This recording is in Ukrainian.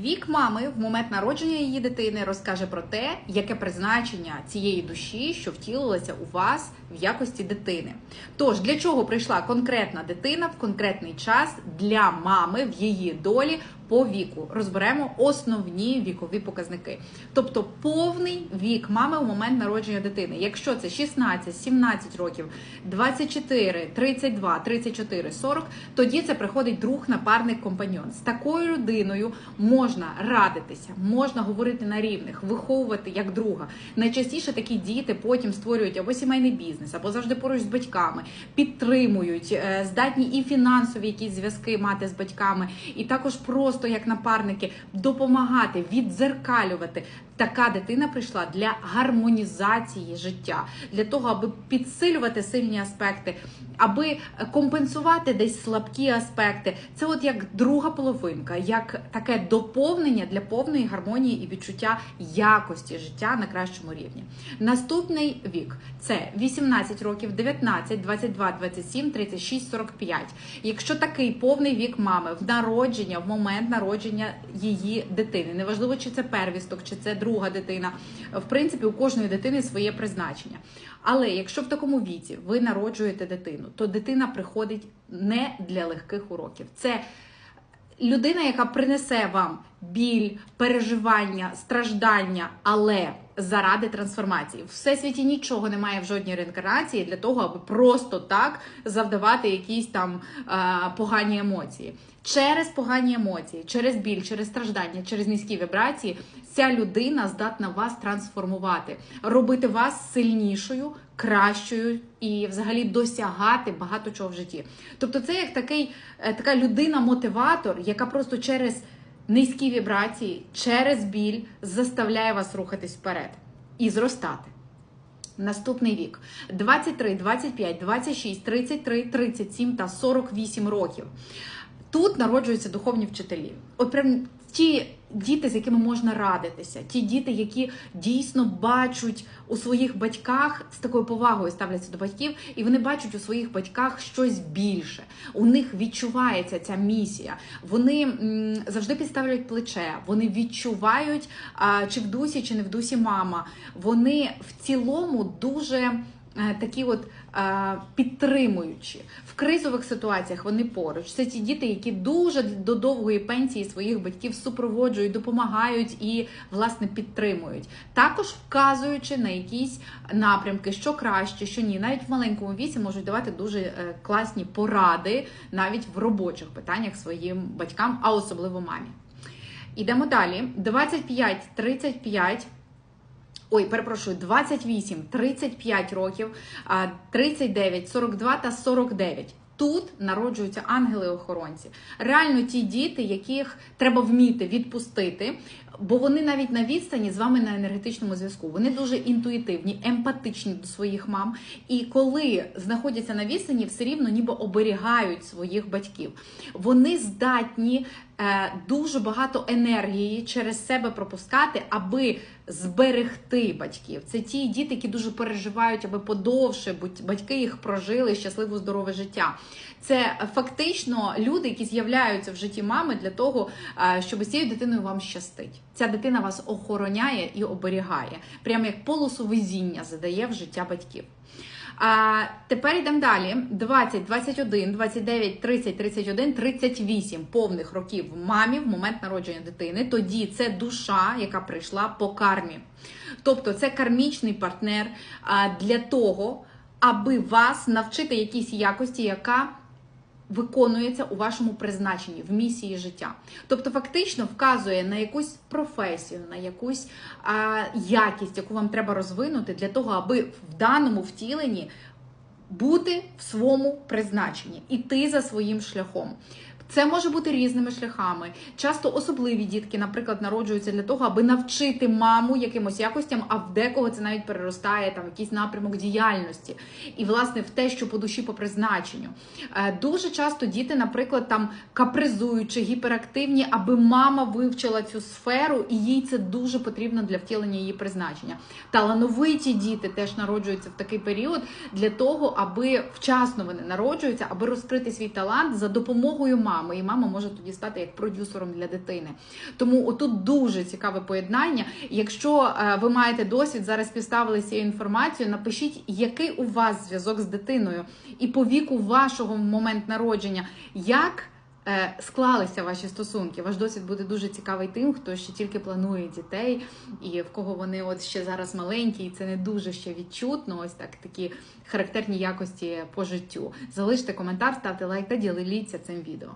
Вік мами в момент народження її дитини розкаже про те, яке призначення цієї душі, що втілилася у вас в якості дитини. Тож для чого прийшла конкретна дитина в конкретний час для мами в її долі по віку? Розберемо основні вікові показники, тобто повний вік мами у момент народження дитини. Якщо це 16, 17 років, 24, 32, 34, 40, тоді це приходить друг, напарник, компаньон. З такою людиною можна радитися, можна говорити на рівних, виховувати як друга. Найчастіше такі діти потім створюють або сімейний бізнес, або завжди поруч з батьками, підтримують, е, здатні і фінансові якісь зв'язки мати з батьками, і також просто як напарники допомагати, віддзеркалювати. Така дитина прийшла для гармонізації життя, для того, аби підсилювати сильні аспекти, аби компенсувати десь слабкі аспекти. Це от як друга половинка, як таке доповнення для повної гармонії і відчуття якості життя на кращому рівні. Наступний вік це 18 років, 19, 22, 27, 36, 45. Якщо такий повний вік мами в народження, в момент народження її дитини, неважливо, чи це первісток, чи це друга дитина. В принципі, у кожної дитини своє призначення. Але якщо в такому віці ви народжуєте дитину, то дитина приходить не для легких уроків. Це людина, яка принесе вам біль, переживання, страждання, але заради трансформації. В всесвіті нічого немає в жодній реінкарнації для того, аби просто так завдавати якісь там е, погані емоції. Через погані емоції, через біль, через страждання, через низькі вібрації, ця людина здатна вас трансформувати, робити вас сильнішою, кращою і взагалі досягати багато чого в житті. Тобто, це як такий, е, така людина-мотиватор, яка просто через низькі вібрації, через біль заставляє вас рухатись вперед і зростати. Наступний вік 23, 25, 26, 33, 37 та 48 років. Тут народжуються духовні вчителі. От прям ті діти, з якими можна радитися, ті діти, які дійсно бачать у своїх батьках з такою повагою ставляться до батьків, і вони бачать у своїх батьках щось більше. У них відчувається ця місія. Вони м, завжди підставляють плече, вони відчувають, а, чи в дусі, чи не в дусі мама. Вони в цілому дуже. Е, Такі от е, підтримуючі в кризових ситуаціях вони поруч. Це ті діти, які дуже до довгої пенсії своїх батьків супроводжують, допомагають і власне підтримують. Також вказуючи на якісь напрямки, що краще, що ні. Навіть в маленькому віці можуть давати дуже е, класні поради навіть в робочих питаннях своїм батькам, а особливо мамі. Ідемо далі. 25-35. Ой, перепрошую, 28, 35 років, а, 39, 42 та 49. Тут народжуються ангели-охоронці. Реально ті діти, яких треба вміти відпустити, бо вони навіть на відстані з вами на енергетичному зв'язку. Вони дуже інтуїтивні, емпатичні до своїх мам. І коли знаходяться на відстані, все рівно ніби оберігають своїх батьків. Вони здатні е, дуже багато енергії через себе пропускати, аби зберегти батьків. Це ті діти, які дуже переживають, аби подовше батьки їх прожили щасливе, здорове життя. Це фактично люди, які з'являються в житті мами для того, щоб з цією дитиною вам щастить. Ця дитина вас охороняє і оберігає, прямо як полосу везіння задає в життя батьків. А тепер йдемо далі: 20, 21, 29, 30, 31, 38 повних років мамі в момент народження дитини. Тоді це душа, яка прийшла по кармі. Тобто це кармічний партнер для того, аби вас навчити якійсь якості, яка виконується у вашому призначенні в місії життя. Тобто, фактично вказує на якусь професію, на якусь а, якість, яку вам треба розвинути для того, аби в даному втіленні бути в своєму призначенні, іти за своїм шляхом. Це може бути різними шляхами. Часто особливі дітки, наприклад, народжуються для того, аби навчити маму якимось якостям, а в декого це навіть переростає там якийсь напрямок діяльності. І, власне, в те, що по душі по призначенню. Е, Дуже часто діти, наприклад, там капризують гіперактивні, аби мама вивчила цю сферу, і їй це дуже потрібно для втілення її призначення. Талановиті діти теж народжуються в такий період для того, аби вчасно вони народжуються, аби розкрити свій талант за допомогою мами. Мами, і мама може тоді стати як продюсером для дитини. Тому отут дуже цікаве поєднання. Якщо е, ви маєте досвід, зараз співставили з цією інформацією, напишіть, який у вас зв'язок з дитиною, і по віку вашого момент народження, як е, склалися ваші стосунки. Ваш досвід буде дуже цікавий тим, хто ще тільки планує дітей, і в кого вони от ще зараз маленькі, і це не дуже ще відчутно. Ось так такі характерні якості по життю. Залиште коментар, ставте лайк та діліться цим відео.